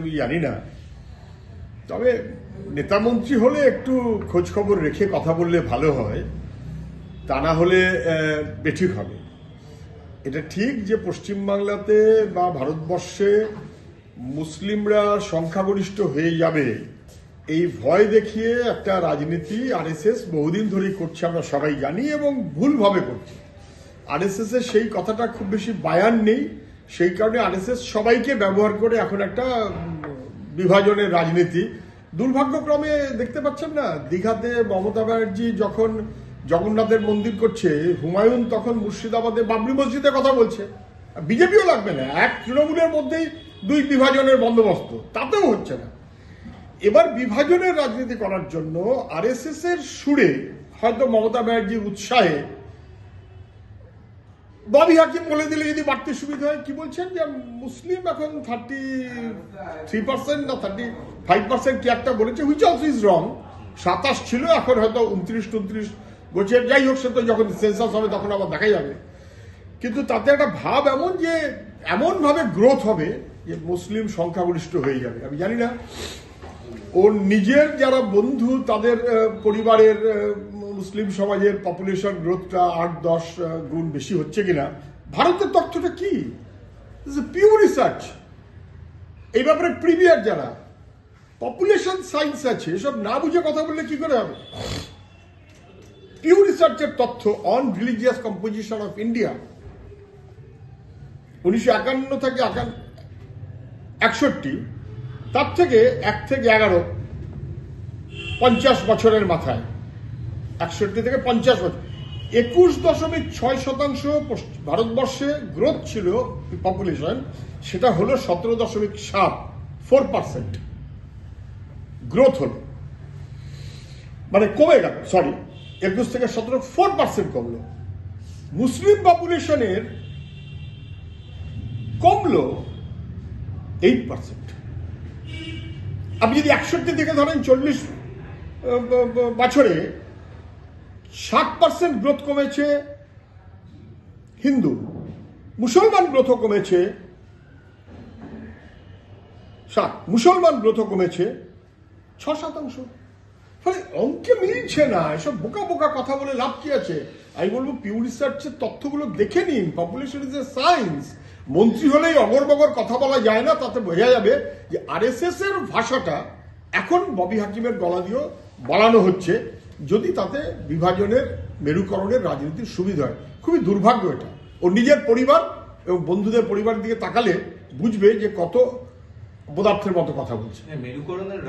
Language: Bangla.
আমি জানি না। তবে নেতামন্ত্রী হলে একটু খোঁজ খবর রেখে কথা বললে ভালো হয়, তা না হলে বেঠিক হবে। এটা ঠিক যে পশ্চিমবাংলাতে বা ভারতবর্ষে মুসলিমরা সংখ্যাগরিষ্ঠ হয়ে যাবে, এই ভয় দেখিয়ে একটা রাজনীতি আরএসএস বহুদিন ধরেই করছে, আমরা সবাই জানি এবং ভুলভাবে করছে। আরএসএস এর সেই কথাটা খুব বেশি বায়ান নেই। সেই কারণে আরএসএস সবাইকে ব্যবহার করে এখন একটা বিভাজনের রাজনীতি। দুর্ভাগ্যক্রমে দেখতে পাচ্ছেন না, দীঘাতে মমতা ব্যানার্জি যখন জগন্নাথের মন্দির করছে, হুমায়ুন তখন মুর্শিদাবাদে বাবরি মসজিদে কথা বলছে। বিজেপিও লাগবে না, এক তৃণমূলের মধ্যেই দুই বিভাজনের বন্দোবস্ত, তাতেও হচ্ছে না। এবার বিভাজনের রাজনীতি করার জন্য আরএসএস এর সুরে হয়তো মমতা ব্যানার্জির উৎসাহে ববি হাকিম বলে দিলে যদি বাড়তে সুবিধা হয়, কি বলছেন যে মুসলিম এখন থার্টি থ্রি পার্সেন্ট না থার্টি ফাইভ পার্সেন্ট কি একটা বলেছে হুইচ অলসো ইজ রং সাতাশ ছিল, এখন হয়তো উনত্রিশ টুনত্রিশ বলছে, যাই হোক, সে তো যখন সেন্সাস হবে তখন আবার দেখা যাবে। কিন্তু তাতে একটা ভাব এমন যে এমন ভাবে গ্রোথ হবে যে মুসলিম সংখ্যাগরিষ্ঠ হয়ে যাবে। আমি জানি না। ওর নিজের যারা বন্ধু, তাদের পরিবারের মুসলিম সমাজের পপুলেশন গ্রোথটা আট, দশ গুণ বেশি হচ্ছে কিনা, ভারতের তথ্যটা কি? পিওর রিসার্চ এই ব্যাপারে প্রিমিয়ার যারা পপুলেশন সায়েন্স আছে, এসব না বুঝে কথা বললে কি করে হবে? পিওর রিসার্চের তথ্য on religious composition of India উনিশশো একান্ন থেকে একষট্টি, তার থেকে এক থেকে এগারো, পঞ্চাশ বছরের মাথায়। একষট্টি থেকে পঞ্চাশ বছর। একুশ দশমিক ছয় শতাংশ ভারতবর্ষে গ্রোথ ছিল পপুলেশন সেটা হলো সতেরো দশমিক সাত ফোর পার্সেন্ট গ্রোথ হলো। মানে কমে গেল সরি একুশ থেকে সতেরো ফোর পার্সেন্ট কমলো। মুসলিম পপুলেশনের কমলো এইট পার্সেন্ট আপনি যদি একষট্টি থেকে ধরেন চল্লিশ বছরে ষাট পার্সেন্ট গ্রোথ কমেছে। হিন্দু, মুসলমান গ্রোথও কমেছে। ষাট, মুসলমান গ্রোথও কমেছে। ছ শতাংশ। ফলে অঙ্কে মিলছে না। এসব বোকা বোকা কথা বলে লাভ কি আছে? আমি বলব পিউ রিসার্চের তথ্যগুলো দেখে নিন। পপুলেশন ইজ এ সায়েন্স মন্ত্রী হলেই অগর বগর কথা বলা যায় না, তাতে বোঝা যাবে যে আরএসএস এর ভাষাটা এখন ববি হাকিমের গলা দিয়েও বলানো হচ্ছে। যদি তাতে বিভাজনের, মেরুকরণের রাজনীতির সুবিধা হয়। খুবই দুর্ভাগ্য এটা। ও নিজের পরিবার এবং বন্ধুদের পরিবার দিকে তাকালে বুঝবে যে কত পদার্থের মতো কথা বলছে। মেরুকরণের